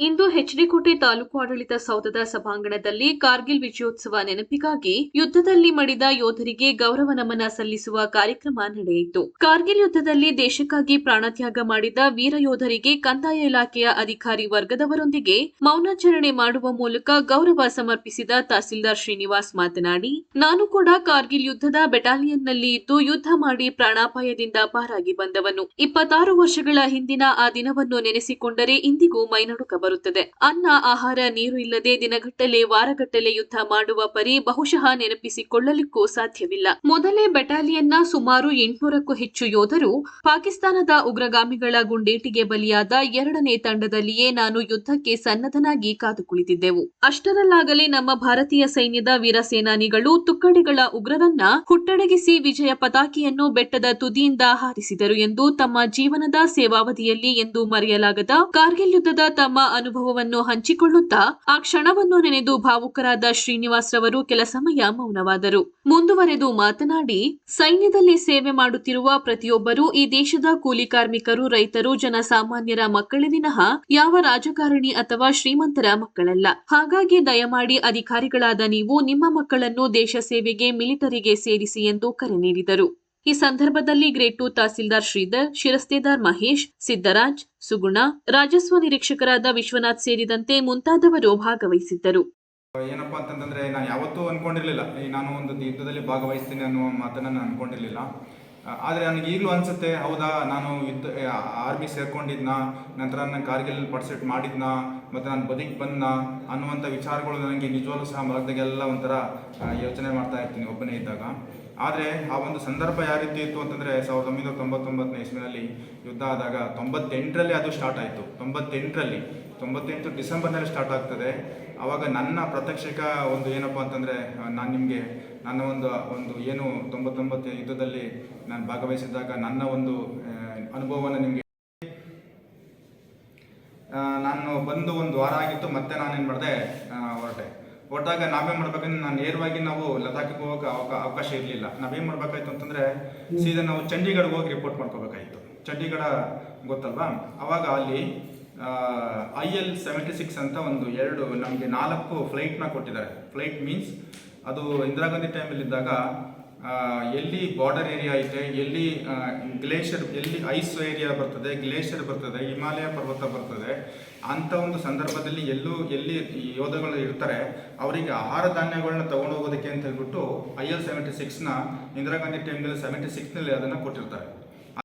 ಇಂದು ಹೆಚ್ಡಿಕೋಟೆ ತಾಲೂಕು ಆಡಳಿತ ಸೌಧದ ಸಭಾಂಗಣದಲ್ಲಿ ಕಾರ್ಗಿಲ್ ವಿಜಯೋತ್ಸವ ನೆನಪಿಗಾಗಿ ಯುದ್ಧದಲ್ಲಿ ಮಡಿದ ಯೋಧರಿಗೆ ಗೌರವ ನಮನ ಸಲ್ಲಿಸುವ ಕಾರ್ಯಕ್ರಮ ನಡೆಯಿತು. ಕಾರ್ಗಿಲ್ ಯುದ್ಧದಲ್ಲಿ ದೇಶಕ್ಕಾಗಿ ಪ್ರಾಣತ್ಯಾಗ ಮಾಡಿದ ವೀರ ಯೋಧರಿಗೆ ಕಂದಾಯ ಇಲಾಖೆಯ ಅಧಿಕಾರಿ ವರ್ಗದವರೊಂದಿಗೆ ಮೌನಾಚರಣೆ ಮಾಡುವ ಮೂಲಕ ಗೌರವ ಸಮರ್ಪಿಸಿದ ತಹಸೀಲ್ದಾರ್ ಶ್ರೀನಿವಾಸ್ ಮಾತನಾಡಿ, ನಾನು ಕೂಡ ಕಾರ್ಗಿಲ್ ಯುದ್ಧದ ಬೆಟಾಲಿಯನ್ನಲ್ಲಿ ಇದ್ದು ಯುದ್ಧ ಮಾಡಿ ಪ್ರಾಣಾಪಾಯದಿಂದ ಪಾರಾಗಿ ಬಂದವನು. ಇಪ್ಪತ್ತಾರು ವರ್ಷಗಳ ಹಿಂದಿನ ಆ ದಿನವನ್ನು ನೆನೆಸಿಕೊಂಡರೆ ಇಂದಿಗೂ ಮೈನಡುಕ ಬರುತ್ತದೆ. ಅನ್ನ, ಆಹಾರ, ನೀರು ಇಲ್ಲದೆ ದಿನಗಟ್ಟಲೆ ವಾರಗಟ್ಟಲೆ ಯುದ್ಧ ಮಾಡುವ ಪರಿ ಬಹುಶಃ ನೆನಪಿಸಿಕೊಳ್ಳಲಿಕ್ಕೂ ಸಾಧ್ಯವಿಲ್ಲ. ಮೊದಲೇ ಬೆಟಾಲಿಯನ್ನ ಸುಮಾರು ಎಂಟುನೂರಕ್ಕೂ ಹೆಚ್ಚು ಯೋಧರು ಪಾಕಿಸ್ತಾನದ ಉಗ್ರಗಾಮಿಗಳ ಗುಂಡೇಟಿಗೆ ಬಲಿಯಾದ ಎರಡನೇ ತಂಡದಲ್ಲಿಯೇ ನಾನು ಯುದ್ಧಕ್ಕೆ ಸನ್ನದ್ಧನಾಗಿ ಕಾದು ಕುಳಿತಿದ್ದೆವು ಅಷ್ಟರಲ್ಲಾಗಲೇ ನಮ್ಮ ಭಾರತೀಯ ಸೈನ್ಯದ ವೀರ ಸೇನಾನಿಗಳು ತುಕ್ಕಡಿಗಳ ಉಗ್ರರನ್ನ ಹುಟ್ಟಡಗಿಸಿ ವಿಜಯ ಪತಾಕಿಯನ್ನು ಬೆಟ್ಟದ ತುದಿಯಿಂದ ಹಾರಿಸಿದರು ಎಂದು ತಮ್ಮ ಜೀವನದ ಸೇವಾವಧಿಯಲ್ಲಿ ಎಂದು ಮರೆಯಲಾಗದ ಕಾರ್ಗಿಲ್ ಯುದ್ಧದ ತಮ್ಮ ಅನುಭವವನ್ನು ಹಂಚಿಕೊಳ್ಳುತ್ತಾ ಆ ಕ್ಷಣವನ್ನು ನೆನೆದು ಭಾವುಕರಾದ ಶ್ರೀನಿವಾಸ್ ರವರು ಕೆಲ ಸಮಯ ಮೌನವಾದರು. ಮುಂದುವರೆದು ಮಾತನಾಡಿ, ಸೈನ್ಯದಲ್ಲಿ ಸೇವೆ ಮಾಡುತ್ತಿರುವ ಪ್ರತಿಯೊಬ್ಬರೂ ಈ ದೇಶದ ಕೂಲಿ ಕಾರ್ಮಿಕರು, ರೈತರು, ಜನಸಾಮಾನ್ಯರ ಮಕ್ಕಳೇ ವಿನಃ ಯಾವ ರಾಜಕಾರಣಿ ಅಥವಾ ಶ್ರೀಮಂತರ ಮಕ್ಕಳಲ್ಲ. ಹಾಗಾಗಿ ದಯಮಾಡಿ ಅಧಿಕಾರಿಗಳಾದ ನೀವು ನಿಮ್ಮ ಮಕ್ಕಳನ್ನು ದೇಶ ಸೇವೆಗೆ, ಮಿಲಿಟರಿಗೆ ಸೇರಿಸಿ ಎಂದು ಕರೆ ನೀಡಿದರು. ಈ ಸಂದರ್ಭದಲ್ಲಿ ಗ್ರೇಡ್ ಟು ತಹಸೀಲ್ದಾರ್ ಶ್ರೀಧರ್, ಶಿರಸ್ತೇದಾರ್ ಮಹೇಶ್, ಸಿದ್ದರಾಜ್, ಸುಗುಣ, ರಾಜಸ್ವ ನಿರೀಕ್ಷಕರಾದ ವಿಶ್ವನಾಥ್ ಸೇರಿದಂತೆ ಮುಂತಾದವರು ಭಾಗವಹಿಸಿದ್ದರು. ಏನಪ್ಪ ಅಂತಂತಂದರೆ ನಾನು ಯಾವತ್ತೂ ಅಂದ್ಕೊಂಡಿರಲಿಲ್ಲ ನಾನು ಒಂದು ಯುದ್ಧದಲ್ಲಿ ಭಾಗವಹಿಸ್ತೀನಿ ಅನ್ನುವ ಮಾತನ್ನು ನಾನು ಅನ್ಕೊಂಡಿರ್ಲಿಲ್ಲ. ಆದ್ರೆ ನನಗೆ ಈಗಲೂ ಅನ್ಸುತ್ತೆ, ಹೌದಾ, ನಾನು ಯುದ್ಧ ಆರ್ಮಿ ಸೇರ್ಕೊಂಡಿದ್ನ, ನಂತರ ನಾನು ಕಾರ್ಗಿಲ್ ಪಾರ್ಟಿಸಿಪೇಟ್ ಮಾಡಿದ್ನ, ಮತ್ತು ನಾನು ಬದುಕಿ ಬಂದ್ನ ಅನ್ನುವಂಥ ವಿಚಾರಗಳು ನನಗೆ ನಿಜವಾಗ್ಲೂ ಸಹ ಮಲಗ್ದಾಗೆಲ್ಲ ಒಂಥರ ಯೋಚನೆ ಮಾಡ್ತಾ ಇರ್ತೀನಿ ಒಬ್ಬನೇ ಇದ್ದಾಗ. ಆದರೆ ಆ ಒಂದು ಸಂದರ್ಭ ಯಾವ ರೀತಿ ಇತ್ತು ಅಂತಂದರೆ ಸಾವಿರದ ಒಂಬೈನೂರ ತೊಂಬತ್ತೊಂಬತ್ತನೇ ಇಸ್ವಿನಲ್ಲಿ ಯುದ್ಧ ಆದಾಗ ತೊಂಬತ್ತೆಂಟರಲ್ಲಿ ಅದು ಸ್ಟಾರ್ಟ್ ಆಯಿತು. ತೊಂಬತ್ತೆಂಟರಲ್ಲಿ, ತೊಂಬತ್ತೆಂಟು ಡಿಸೆಂಬರ್ನಲ್ಲಿ ಸ್ಟಾರ್ಟ್ ಆಗ್ತದೆ. ಆವಾಗ ನನ್ನ ಪ್ರತ್ಯಕ್ಷಕ ಒಂದು ಏನಪ್ಪ ಅಂತಂದರೆ ನಾನು ನಿಮಗೆ ನನ್ನ ಒಂದು ಒಂದು ಏನು ತೊಂಬತ್ತೊಂಬತ್ತು ಯುದ್ಧದಲ್ಲಿ ನಾನು ಭಾಗವಹಿಸಿದಾಗ ನನ್ನ ಒಂದು ಅನುಭವವನ್ನು ನಿಮಗೆ ನಾನು ಬಂದು ಒಂದು ವಾರ ಆಗಿತ್ತು. ಮತ್ತೆ ನಾನೇನು ಮಾಡಿದೆ ಹೊರಟೆ ನಾವೇ ಮಾಡ್ಬೇಕಂದ್ರೆ, ನಾನು ನೇರವಾಗಿ ನಾವು ಲದಾಖಿಗೆ ಹೋಗೋಕೆ ಅವಕಾಶ ಅವಕಾಶ ಇರಲಿಲ್ಲ. ನಾವೇನು ಮಾಡಬೇಕಾಯ್ತು ಅಂತಂದರೆ, ಸೀದಾ ನಾವು ಚಂಡೀಗಢಗೆ ಹೋಗಿ ರಿಪೋರ್ಟ್ ಮಾಡ್ಕೋಬೇಕಾಯಿತು. ಚಂಡೀಗಢ ಗೊತ್ತಲ್ವಾ? ಅವಾಗ ಅಲ್ಲಿ ಐ ಎಲ್ ಸೆವೆಂಟಿ ಸಿಕ್ಸ್ ಅಂತ ಒಂದು ಎರಡು, ನಮಗೆ ನಾಲ್ಕು ಫ್ಲೈಟ್ನ ಕೊಟ್ಟಿದ್ದಾರೆ. ಫ್ಲೈಟ್ ಮೀನ್ಸ್ ಅದು ಇಂದಿರಾ ಗಾಂಧಿ ಟೈಮಲ್ಲಿದ್ದಾಗ ಎಲ್ಲಿ ಬಾರ್ಡರ್ ಏರಿಯಾ ಐತೆ, ಎಲ್ಲಿ ಗ್ಲೇಷಿಯರ್ ಎಲ್ಲಿ ಐಸ್ ಏರಿಯಾ ಬರ್ತದೆ ಗ್ಲೇಷಿಯರ್ ಬರ್ತದೆ, ಹಿಮಾಲಯ ಪರ್ವತ ಬರ್ತದೆ ಅಂಥ ಒಂದು ಸಂದರ್ಭದಲ್ಲಿ ಎಲ್ಲೂ ಎಲ್ಲಿ ಯೋಧಗಳು ಇರ್ತಾರೆ, ಅವರಿಗೆ ಆಹಾರ ಧಾನ್ಯಗಳನ್ನ ತಗೊಂಡು ಹೋಗೋದಕ್ಕೆ ಅಂತ ಹೇಳ್ಬಿಟ್ಟು ಐ ಎಲ್ ಸೆವೆಂಟಿ ಸಿಕ್ಸ್ನ ಇಂದಿರಾ ಗಾಂಧಿ ಟೈಮ್ನಲ್ಲಿ ಸೆವೆಂಟಿ ಸಿಕ್ಸ್ನಲ್ಲಿ ಅದನ್ನು ಕೊಟ್ಟಿರ್ತಾರೆ.